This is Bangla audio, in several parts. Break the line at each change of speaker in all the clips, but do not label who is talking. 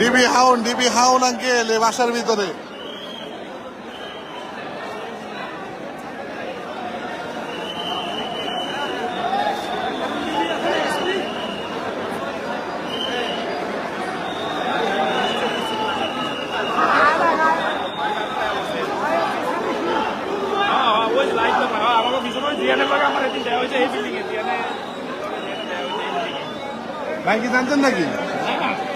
ডিবি হাউন ডিবি হাউন আঙ্কেল এই বাসার ভিতরে।
এ
ভাই কি জানতেন নাকি?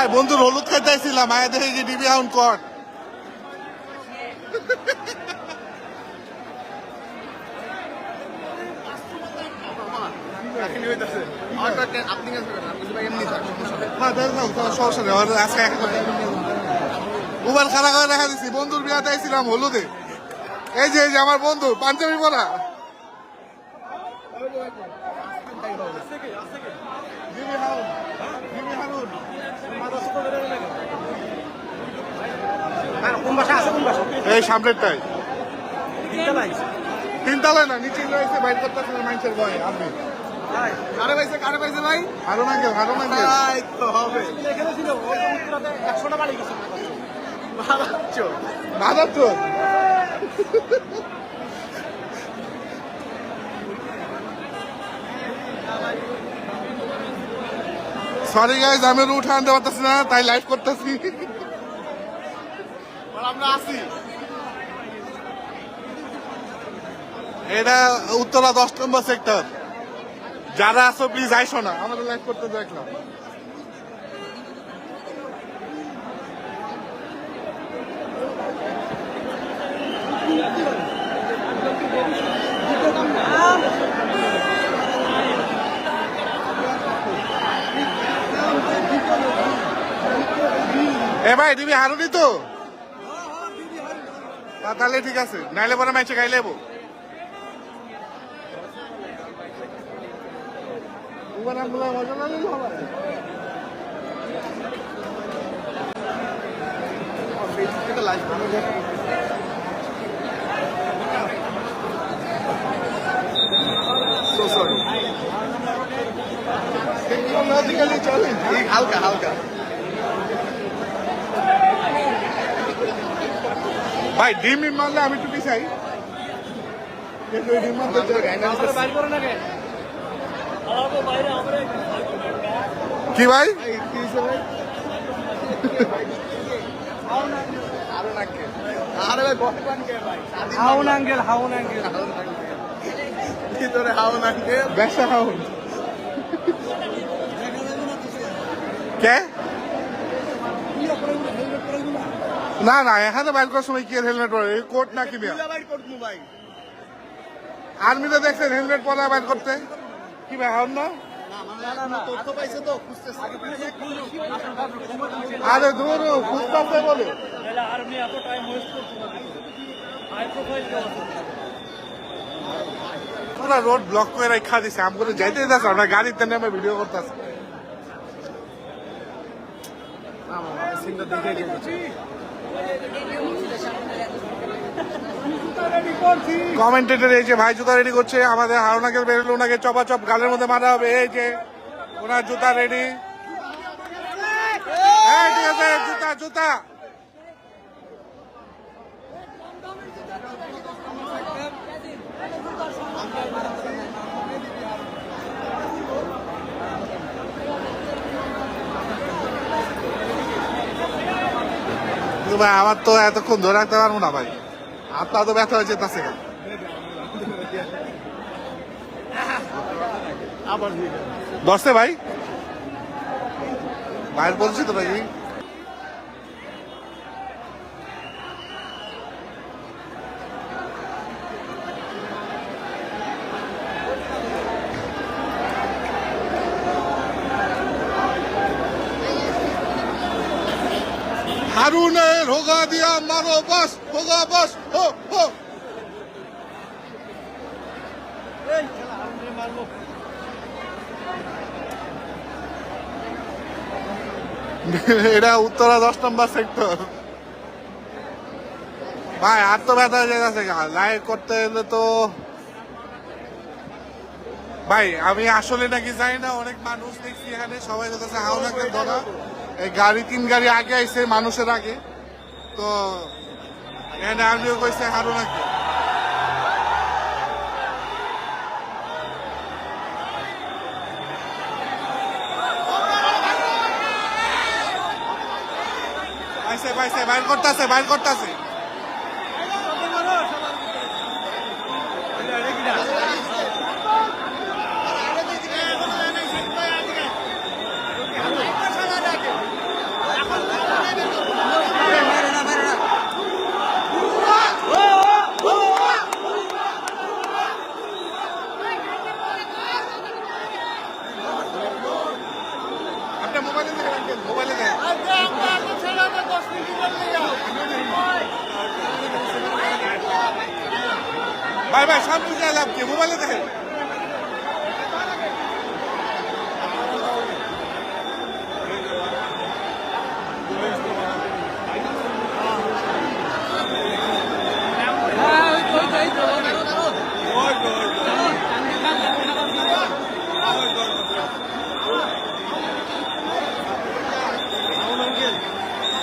ভাই, বন্ধুর হলুদ খাইতে আইছিলাম মায়া দেখে কি ডিবি হাউন কর। মোবাইল খারাপ দেখা দিচ্ছি বন্ধুর বিয়াতে আইছিলাম হলুদে। এই যে এই যে, আমার বন্ধু, পাঞ্জাবি পরা জিমি হাউন, জিমি হাউন।
কোন বাসা আছে কোন বাসা
এই সামনেরটাই। তিনতলায়। না নিচে রয়েছে বাইর করতেছে মানুষের ভয়ে আপনি।
কারে পাইছে কারে পাইছে ভাই?
হারুন আঙ্কেল হারুন আঙ্কেল
হবে।
এখানে ছিল ওই উত্তরাতে একশোটা বাড়ি গেছে।
ভালো
সরি গাইজ আমি উঠে আনতে পারতেছি না তাই লাইভ করতেছি।
আসি
এটা উত্তরা দশ নম্বর সেক্টর যারা আছো প্লিজ আইসো না। আমাদের লাইভ করতে দেখলাম। এ ভাই, তুমি হারুনি তা- তাহলে ঠিক আছে। নাইলে পরে ম্যাচে গাই লেবো
সো সরি
টেকনোলজিক্যালি চ্যালেঞ্জ
হালকা হালকা।
ভাই ডিম মারলে আমি কিন্তু ডিম মারতে চাই।
না কে?
ভাই?
হাউন আঙ্গেল হাউন আঙ্গেল
ভিতরে হাউন নাকে
ব্যবসা খাউন কে? না না এখানে বাইর করার সময় কি হেলমেট পরে? এই কোট না কি মিয়া?
ভাই করব ভাই
আর্মিতে দেখছেন হেলমেট পরা বাইর করতে? কি ভাই হন না? আরে দূর খুঁজতে বলে। পুরা রোড ব্লক করে রাখা দিছে আম করে যাইতে যাচ্ছে আমরা গাড়িতে নেমে ভিডিও করতেছে।
সিনটা দেখে গেছি।
কমেন্টেটর এই যে ভাই জুতা রেডি করছে, আমাদের হারুনাকে বেরোলো ওনাকে চপা চপ গালের মধ্যে মারা হবে, এই যে ওনার জুতা রেডি হ্যাঁ জুতা জুতা। ভাই, আমার তো এতক্ষণ ধরে রাখতে পারব না ভাই। আপনার তো ব্যথা হয়েছে
তার সেখানে
দশে ভাই। বাইর বলছি তো নাকি? হারুনের হোগা দিয়া মারো বাস হোগা বাস হো হো এটা উত্তরা দশ নম্বর সেক্টর ভাই আর তো ব্যথা হয়ে গেছে লাইক করতে গেলে তো ভাই আমি আসলে নাকি জানি না অনেক মানুষ দেখছি এখানে সবাই বলতেছে হাওলাকে ধরা? এই গাড়ি, তিন গাড়ি আগে আইছে, মানুষের আগে। তো এখানে আমিও কইছে, হারো নাকি? পাইছে পাইছে বাইর করতেছে বাইর করতেছে।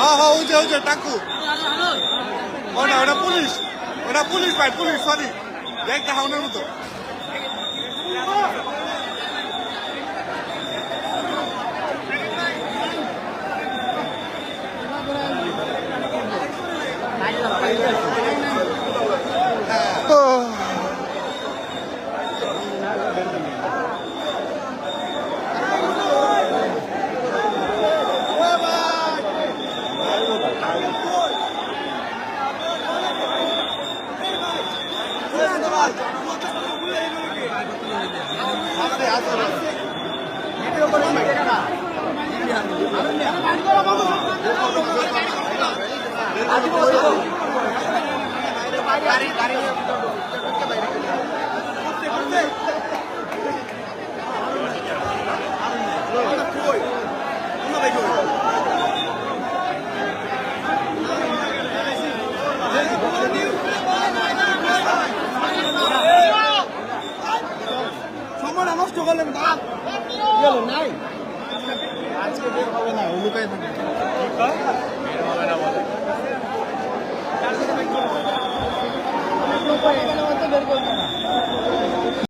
হ্যাঁ হ্যাঁ ওই যে ওই যে, টাকু। ওটা ওটা পুলিশ ওটা পুলিশ ভাই, পুলিশ সরি দেখ, হাউনের মতো।
গেল নাই? আজকে বের হবে না লুকাই থাকে বের হবে না বলে বের করবে না।